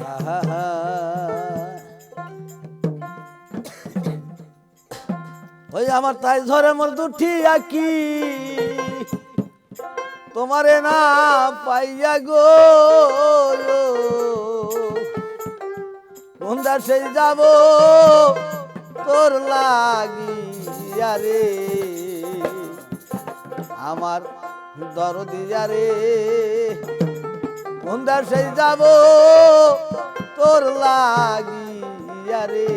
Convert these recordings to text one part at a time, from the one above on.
ওই আমার তাই ধরে মোর দুটি আকি। তোমারে না পাইয়া গো। বন্ধা সেই যাব তোর লাগিয়া রে। আমার দরদিয়া রে। বন্ধা সেই যাব, তোর লাগিয়া রে।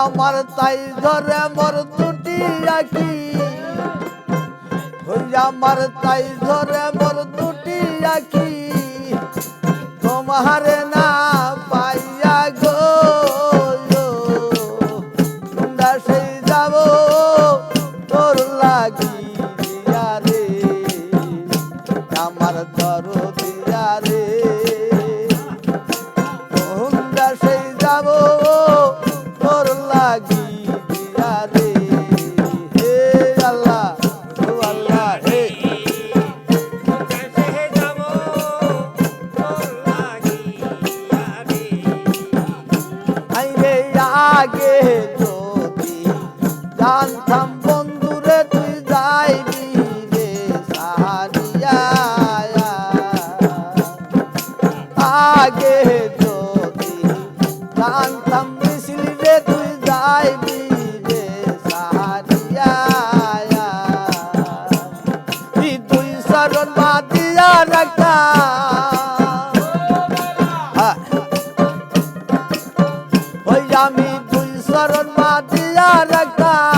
আমার তাই ধরে মোর দুটি আকি আমার তাই ধরে মোর দুটি আকি। তোমার না পাইয়া গো সেই যাব যাব আমি দুই শরণ মা দিয়া রাখতাম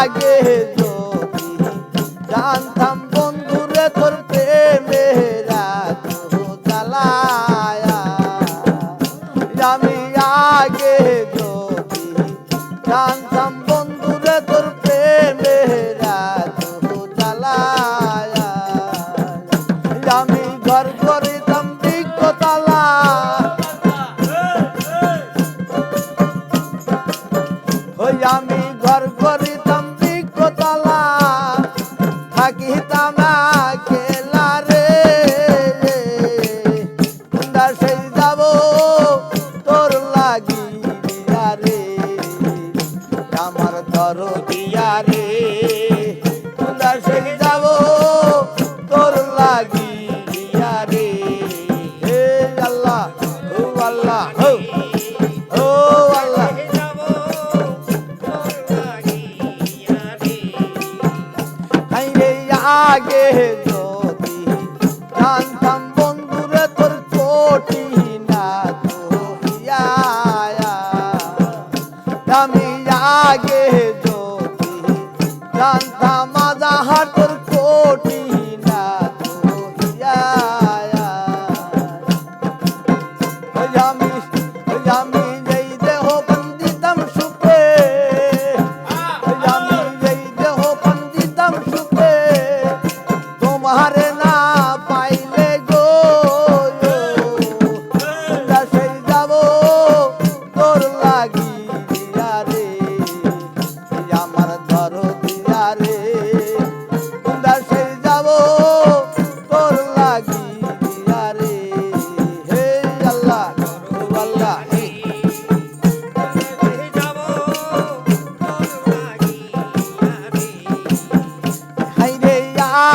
আগে যদি জানতাম বন্ধুরে তোর প্রেমেরা তো আমি আগে যদি জানতাম বন্ধুরে তোর প্রেমেরা তো আমি ঘর করিতাম বিকতালা থাকিতাম খেলা রে। সেই যাব, তোর লাগিয়া রে। আমার ধর দিয়া রে। কুন্দা সেই যাব, তোর লাগিয়া রে। হে আল্লাহ, ও আল্লাহ আগে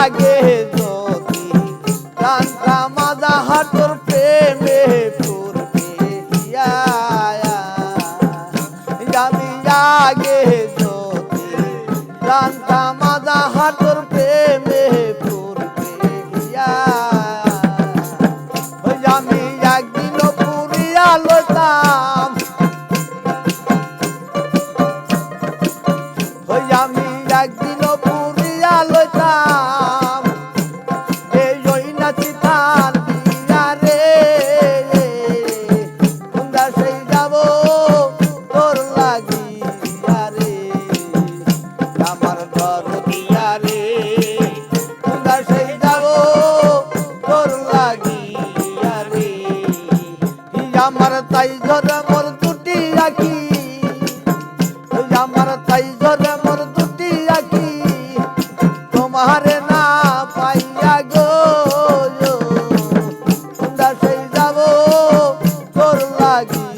আগে যদি। জানতাম মাজা হাটর প্রেমে পূর্বে হিয়া আমি আগে যদি। জানতাম মাজা হাটর প্রেমে i bugs.